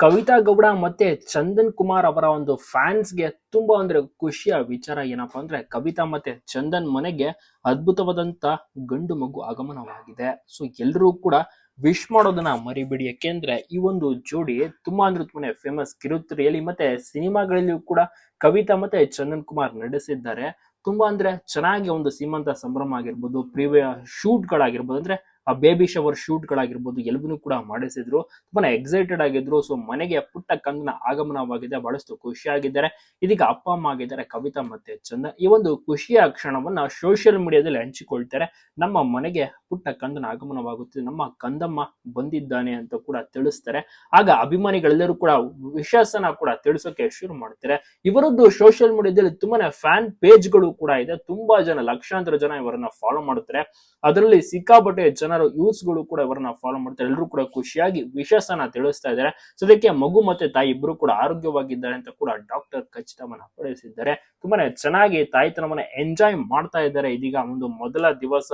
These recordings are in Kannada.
ಕವಿತಾ ಗೌಡ ಮತ್ತೆ ಚಂದನ್ ಕುಮಾರ್ ಅವರ ಒಂದು ಫ್ಯಾನ್ಸ್ಗೆ ತುಂಬಾ ಅಂದ್ರೆ ಖುಷಿಯ ವಿಚಾರ ಏನಪ್ಪಾ ಅಂದ್ರೆ ಕವಿತಾ ಮತ್ತೆ ಚಂದನ್ ಮನೆಗೆ ಅದ್ಭುತವಾದಂತ ಗಂಡು ಮಗು ಆಗಮನವಾಗಿದೆ. ಸೊ ಎಲ್ಲರೂ ಕೂಡ ವಿಶ್ ಮಾಡೋದನ್ನ ಮರಿಬಿಡಿ. ಯಾಕೆಂದ್ರೆ ಈ ಒಂದು ಜೋಡಿ ತುಂಬಾ ಅಂದ್ರೆ ತುಂಬಾನೇ ಫೇಮಸ್ ಕಿರುತೆರೆಯಲ್ಲಿ ಮತ್ತೆ ಸಿನಿಮಾಗಳಲ್ಲಿಯೂ ಕೂಡ ಕವಿತಾ ಮತ್ತೆ ಚಂದನ್ ಕುಮಾರ್ ನಡೆಸಿದ್ದಾರೆ ತುಂಬಾ ಅಂದ್ರೆ ಚೆನ್ನಾಗಿ ಒಂದು ಸೀಮಂತ ಸಂಭ್ರಮ ಆಗಿರ್ಬೋದು ಪ್ರಿವಿಯ ಶೂಟ್ ಗಳಾಗಿರ್ಬೋದು ಅಂದ್ರೆ ಆ ಬೇಬಿ ಶವರ್ ಶೂಟ್ ಗಳಾಗಿರ್ಬೋದು ಎಲ್ಲವನ್ನೂ ಕೂಡ ಮಾಡಿಸಿದ್ರು. ತುಂಬಾ ಎಕ್ಸೈಟೆಡ್ ಆಗಿದ್ರು. ಸೊ ಮನೆಗೆ ಪುಟ್ಟ ಕಂದನ ಆಗಮನವಾಗಿದೆ. ಬಹಳಷ್ಟು ಖುಷಿಯಾಗಿದ್ದಾರೆ ಇದೀಗ ಅಪ್ಪ, ಅಮ್ಮ ಆಗಿದ್ದಾರೆ. ಕವಿತಾ ಮತ್ತೆ ಚಂದ. ಈ ಒಂದು ಖುಷಿಯ ಕ್ಷಣವನ್ನ ಸೋಷಿಯಲ್ ಮೀಡಿಯಾದಲ್ಲಿ ಹಂಚಿಕೊಳ್ತಾರೆ. ನಮ್ಮ ಮನೆಗೆ ಪುಟ್ಟ ಕಂದನ ಆಗಮನವಾಗುತ್ತಿದೆ. ನಮ್ಮ ಕಂದಮ್ಮ ಬಂದಿದ್ದಾನೆ ಅಂತ ಕೂಡ ತಿಳಿಸ್ತಾರೆ. ಆಗ ಅಭಿಮಾನಿಗಳೆಲ್ಲರೂ ಕೂಡ ವಿಶ್ವಾಸನ ಕೂಡ ತಿಳಿಸೋಕೆ ಶುರು ಮಾಡ್ತಾರೆ. ಇವರದ್ದು ಸೋಷಿಯಲ್ ಮೀಡಿಯಾದಲ್ಲಿ ತುಂಬಾನೇ ಫ್ಯಾನ್ ಪೇಜ್ಗಳು ಕೂಡ ಇದೆ. ತುಂಬಾ ಜನ, ಲಕ್ಷಾಂತರ ಜನ ಇವರನ್ನ ಫಾಲೋ ಮಾಡುತ್ತಾರೆ ಅದರಲ್ಲಿ ಸಿಕ್ಕಾಪಟ್ಟೆ ಜನರು ಯೂತ್ಸ್ಗಳು ಕೂಡ ಇವರನ್ನ ಫಾಲೋ ಮಾಡ್ತಾರೆ. ಎಲ್ಲರೂ ಕೂಡ ಖುಷಿಯಾಗಿ ವಿಶ್ವಾಸನ ತಿಳಿಸ್ತಾ ಇದ್ದಾರೆ. ಸೊ ಅದಕ್ಕೆ ಮಗು ಮತ್ತೆ ತಾಯಿ ಇಬ್ರು ಕೂಡ ಆರೋಗ್ಯವಾಗಿದ್ದಾರೆ ಅಂತ ಕೂಡ ಡಾಕ್ಟರ್ ಖಚಿತವನ್ನ ಪಡಿಸಿದ್ದಾರೆ. ತುಂಬಾನೇ ಚೆನ್ನಾಗಿ ತಾಯಿತನವನ್ನ ಎಂಜಾಯ್ ಮಾಡ್ತಾ ಇದ್ದಾರೆ. ಇದೀಗ ಒಂದು ಮೊದಲ ದಿವಸ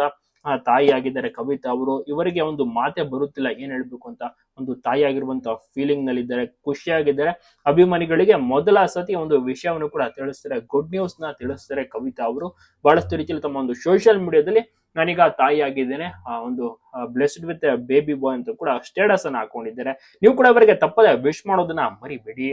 ತಾಯಿ ಆಗಿದ್ದಾರೆ ಕವಿತಾ ಅವರು. ಇವರಿಗೆ ಒಂದು ಮಾತೆ ಬರುತ್ತಿಲ್ಲ ಏನ್ ಹೇಳ್ಬೇಕು ಅಂತ. ಒಂದು ತಾಯಿ ಆಗಿರುವಂತ ಫೀಲಿಂಗ್ನಲ್ಲಿ ಇದ್ದಾರೆ ಖುಷಿಯಾಗಿದ್ದಾರೆ. ಅಭಿಮಾನಿಗಳಿಗೆ ಮೊದಲ ಸತಿ ಒಂದು ವಿಷಯವನ್ನು ಕೂಡ ತಿಳಿಸ್ತಾರೆ. ಗುಡ್ ನ್ಯೂಸ್ನ ತಿಳಿಸ್ತಾರೆ ಕವಿತಾ ಅವರು. ಬಹಳಷ್ಟು ರೀತಿಯಲ್ಲಿ ತಮ್ಮ ಒಂದು ಸೋಷಿಯಲ್ ಮೀಡಿಯಾದಲ್ಲಿ ನಾನೀಗ ಆ, ಒಂದು ಬ್ಲೆಸ್ಡ್ ವಿತ್ ಬೇಬಿ ಬಾಯ್ ಅಂತ ಕೂಡ ಸ್ಟೇಟಸ್ ಅನ್ನ ಹಾಕೊಂಡಿದ್ದಾರೆ ನೀವು ಕೂಡ ಅವರಿಗೆ ತಪ್ಪದೆ ವಿಶ್ ಮಾಡೋದನ್ನ ಮರಿಬೇಡಿ.